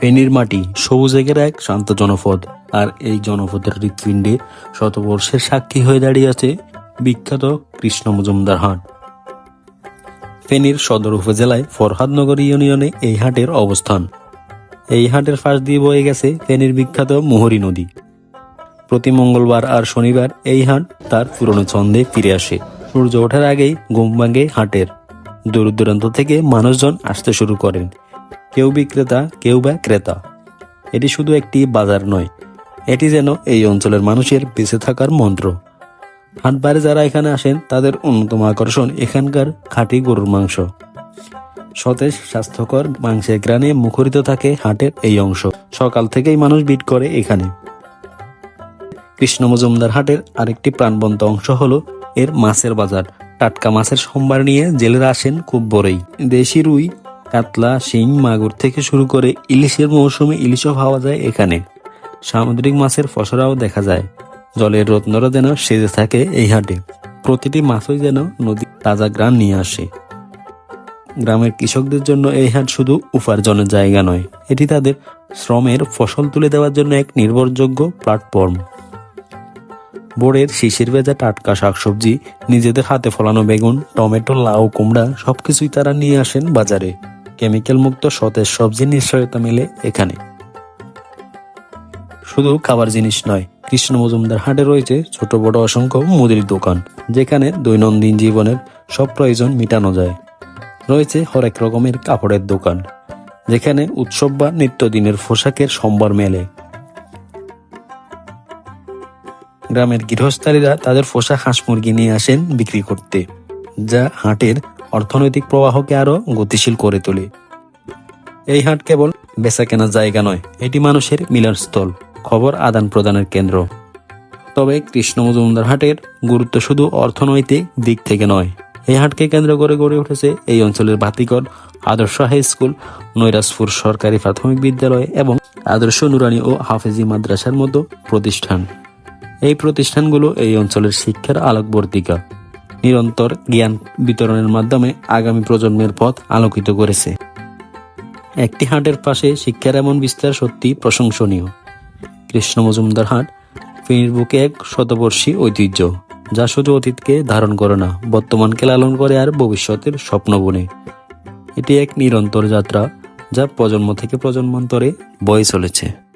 ফেনীর মাটি সবুজে ঘেরা এক শান্ত জনপদ। আর এই জনপদের হৃৎপিণ্ডে শতবর্ষের সাক্ষী হয়ে দাঁড়িয়ে আছে বিখ্যাত কৃষ্ণ মজুমদার হাট। ফেনীর সদর উপজেলায় ফরহাদনগর ইউনিয়নে এই হাটের অবস্থান। এই হাটের পাশ দিয়ে বয়ে গেছে ফেনীর বিখ্যাত মোহরী নদী। প্রতি মঙ্গলবার আর শনিবার এই হাট তার পুরনো ছন্দে ফিরে আসে। সূর্য ওঠার আগেই ঘুম ভাঙে হাটের। দূর দূরান্ত থেকে মানুষজন আসতে শুরু করেন। কেউ বিক্রেতা, কেউ বা ক্রেতা। এটি শুধু একটি বাজার নয়, এটি যেন এই অঞ্চলের মানুষের বেঁচে থাকার মন্ত্র। হাটবারে যারা এখানে আসেন, তাদের অন্যতম আকর্ষণ এখানকার খাঁটি গরুর মাংস। সতেজ, স্বাস্থ্যকর মাংসের গ্রানে মুখরিত থাকে হাটের এই অংশ। সকাল থেকেই মানুষ ভিড় করে এখানে। কৃষ্ণ মজুমদার হাটের আরেকটি প্রাণবন্ত অংশ হলো এর মাছের বাজার। টাটকা মাছের সম্ভার নিয়ে জেলেরা আসেন খুব বড়ই। দেশি রুই কাতলা, শিং, মাগুর থেকে শুরু করে ইলিশের মৌসুমে ইলিশও পাওয়া যায় এখানে। সামুদ্রিক মাছের ফসরাও দেখা যায়। জলের রত্নরা যেন সেজে থাকে এই হাটে। প্রতিটি মাছই যেন নদী তাজা গ্রাম নিয়ে আসে। গ্রামের কৃষকদের জন্য এই হাট শুধু উপার্জনের জায়গা নয়, এটি তাদের শ্রমের ফসল তুলে দেওয়ার জন্য এক নির্ভরযোগ্য প্ল্যাটফর্ম বোর্ডের শিশির ভেজা টাটকা শাকসবজি, নিজেদের হাতে ফলানো বেগুন, টমেটো, লাউ, কুমড়া সবকিছুই তারা নিয়ে আসেন বাজারে। কেমিক্যাল মুক্ত সতেজ সবজির নিশ্চয়তা মেলে এখানে। শুধু খাবার জিনিস নয়, কৃষ্ণ মজুমদার হাটে রয়েছে ছোট বড় অসংখ্য মুদির দোকান, যেখানে দৈনন্দিন জীবনের সব প্রয়োজন মেটানো যায়। রয়েছে হরেক রকমের কাপড়ের দোকান, যেখানে উৎসব বা নিত্যদিনের পোশাকের সম্ভার মেলে। গ্রামের গৃহস্থালীরা তাদের পোশাক হাঁস মুরগি নিয়ে আসেন বিক্রি করতে, যা হাটের অর্থনৈতিক প্রবাহকে আরও গতিশীল করে তোলে। এই হাট কেবল বেচা কেনার জায়গা নয়, এটি মানুষের মিলনস্থল, খবর আদান প্রদানের কেন্দ্র। তবে কৃষ্ণ মজুমদার হাটের গুরুত্ব শুধু অর্থনৈতিক দিক থেকে নয়, এই হাটকে কেন্দ্র করে গড়ে উঠেছে এই অঞ্চলের বাতিকর আদর্শ হাই স্কুল নৈরাজপুর সরকারি প্রাথমিক বিদ্যালয় এবং আদর্শ নুরানি ও হাফেজি মাদ্রাসার মতো প্রতিষ্ঠান। এই প্রতিষ্ঠানগুলো এই অঞ্চলের শিক্ষার আলোকবর্তিকা। নিরন্তর জ্ঞান বিতরণের মাধ্যমে আগামী প্রজন্মের পথ আলোকিত করেছে। একটি হাটের পাশে শিক্ষার এমন বিস্তার সত্যি প্রশংসনীয়। কৃষ্ণ মজুমদার হাট ফেনীর বুকে এক শতবর্ষী ঐতিহ্য, যা শুধু অতীতকে ধারণ করে না বর্তমানকে লালন করে আর ভবিষ্যতের স্বপ্ন বনে। এটি এক নিরন্তর যাত্রা, যা প্রজন্ম থেকে প্রজন্মান্তরে বয়ে চলেছে।